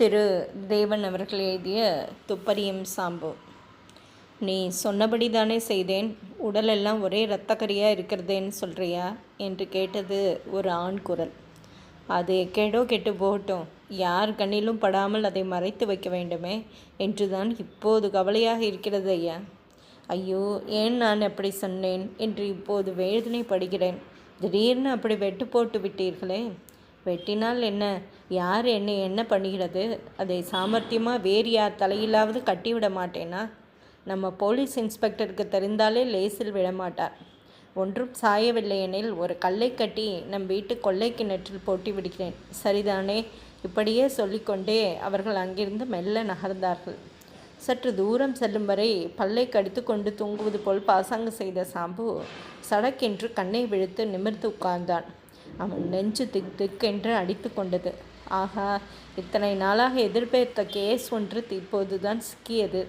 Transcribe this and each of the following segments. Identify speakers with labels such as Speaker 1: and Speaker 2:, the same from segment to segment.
Speaker 1: திரு தேவன் அவர்கள் எழுதிய துப்பறியும் சாம்பு. நீ சொன்னபடி தானே செய்தேன். உடலெல்லாம் ஒரே இரத்தக்கரியாக இருக்கிறதேன்னு சொல்கிறியா என்று கேட்டது ஒரு ஆண் குரல். அது கெடோ கெட்டு போகட்டும். யார் கண்ணிலும் படாமல் அதை மறைத்து வைக்க வேண்டுமே? என்றுதான் இப்போது கவலையாக இருக்கிறது ஐயா. ஐயோ ஏன் நான் அப்படி சொன்னேன்? என்று இப்போது வேதனைப்படுகிறேன். திடீர்னு அப்படி வெட்டு போட்டு விட்டீர்களே. வெட்டினால் என்ன? யார் என்னை என்ன பண்ணுகிறது? அதை சாமர்த்தியமாக வேறு யார் தலையிலாவது கட்டிவிட மாட்டேனா? நம்ம போலீஸ் இன்ஸ்பெக்டருக்கு தெரிந்தாலே லேசில் விடமாட்டார். ஒன்றும் சாயவில்லை எனில் ஒரு கல்லை கட்டி நம் வீட்டு கொள்ளை கிணற்றில் போட்டி விடுகிறேன். சரிதானே? இப்படியே சொல்லிக்கொண்டே அவர்கள் அங்கிருந்து மெல்ல நகர்ந்தார்கள். சற்று தூரம் செல்லும் வரை பல்லை கடித்து கொண்டு தூங்குவது போல் பாசாங்கு செய்த சாம்பு சடக்கென்று கண்ணை விழுத்து நிமிர்ந்து உட்கார்ந்தான். அவன் நெஞ்சு திக் திக்கென்று அடித்து கொண்டது. ஆகா இத்தனை நாளாக எதிர்பார்த்த கேஸ் ஒன்று இப்போதுதான் சிக்கியது.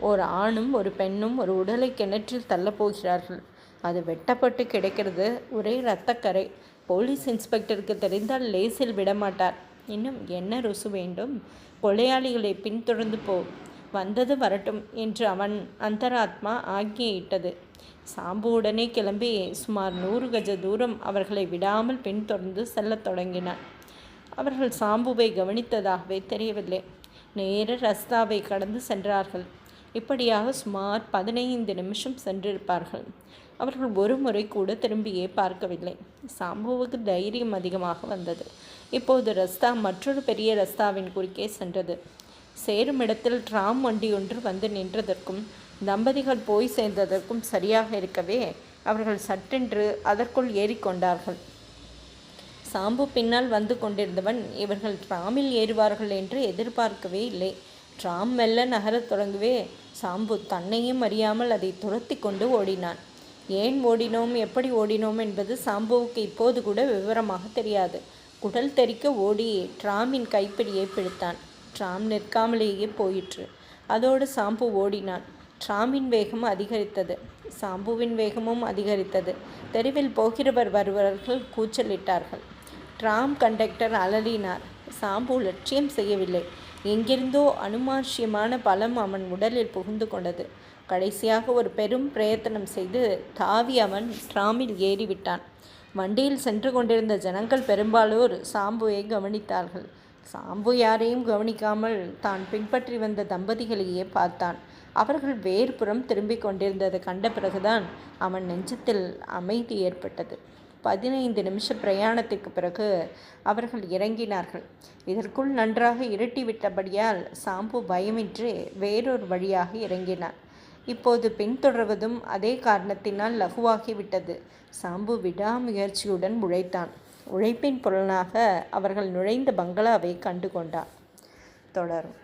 Speaker 1: ஒரு ஆணும் ஒரு பெண்ணும் ஒரு உடலை கிணற்றில் தள்ளப்போகிறார்கள். அது வெட்டப்பட்டு கிடைக்கிறது. ஒரே இரத்தக்கரை போலீஸ் இன்ஸ்பெக்டருக்கு தெரிந்தால் லேசில் விடமாட்டார். இன்னும் என்ன ருசு வேண்டும்? கொலையாளிகளை பின்தொடர்ந்து போ. வந்தது வரட்டும் என்று அவன் அந்தராத்மா ஆக்கியிட்டது. சாம்பு உடனே கிளம்பி சுமார் நூறு கஜ தூரம் அவர்களை விடாமல் பின்தொடர்ந்து செல்லத் தொடங்கினான். அவர்கள் சாம்புவை கவனித்ததாகவே தெரியவில்லை. நேர ரஸ்தாவை கடந்து சென்றார்கள். இப்படியாக சுமார் பதினைந்து நிமிஷம் சென்றிருப்பார்கள். அவர்கள் ஒரு முறை கூட திரும்பியே பார்க்கவில்லை. சாம்புவுக்கு தைரியம் அதிகமாக வந்தது. இப்போது ரஸ்தா மற்றொரு பெரிய ரஸ்தாவின் குறுக்கே சென்றது. சேரும் இடத்தில் ட்ராம் வண்டி ஒன்று வந்து நின்றதற்கும் தம்பதிகள் போய் சேர்ந்ததற்கும் சரியாக இருக்கவே அவர்கள் சட்டென்று அதற்குள் ஏறிக்கொண்டார்கள் சாம்பு பின்னால் வந்து கொண்டிருந்தவன் இவர்கள் ட்ராமில் ஏறுவார்கள் என்று எதிர்பார்க்கவே இல்லை. ட்ராம் மெல்ல நகரத் தொடங்கவே. சாம்பு தன்னையும் அறியாமல் அதை துரத்தி கொண்டு ஓடினான். ஏன் ஓடினோம்? எப்படி ஓடினோம்? என்பது சாம்புவுக்கு இப்போது கூட விவரமாக தெரியாது. குடல் தெறிக்க ஓடி ட்ராமின் கைப்பிடியை பிடித்தான். ட்ராம் நிற்காமலேயே போயிற்று. அதோடு சாம்பு ஓடினான். ட்ராமின் வேகம் அதிகரித்தது. சாம்புவின் வேகமும் அதிகரித்தது. தெருவில் போகிறவர் வருவர்கள் கூச்சலிட்டார்கள். ட்ராம் கண்டக்டர் அலறினார். சாம்பு லட்சியம் செய்யவில்லை. எங்கிருந்தோ அனுமார்ஷியமான பலம் அவன் உடலில் புகுந்து கொண்டது. கடைசியாக ஒரு பெரும் பிரயத்தனம் செய்து தாவி அவன் ட்ராமில் ஏறிவிட்டான். வண்டியில் சென்று கொண்டிருந்த ஜனங்கள் பெரும்பாலோர் சாம்புவை கவனித்தார்கள். சாம்பு யாரையும் கவனிக்காமல் தான் பின்பற்றி வந்த தம்பதிகளையே பார்த்தான். அவர்கள் வேறுபுறம் திரும்பிக் கொண்டிருந்ததை கண்ட பிறகுதான் அவன் நெஞ்சத்தில் அமைதி ஏற்பட்டது. பதினைந்து நிமிஷ பிரயாணத்துக்கு பிறகு அவர்கள் இறங்கினார்கள். இதற்குள் நன்றாக இருட்டிவிட்டபடியால் சாம்பு பயமின்றி வேறொரு வழியாக இறங்கினான். இப்போது பின்தொடர்வதும் அதே காரணத்தினால் லகுவாகிவிட்டது. சாம்பு விடாமுயற்சியுடன் உழைத்தான். உழைப்பின் புலனாக அவர்கள் நுழைந்த பங்களாவை கண்டு கொண்டான் தொடரும்.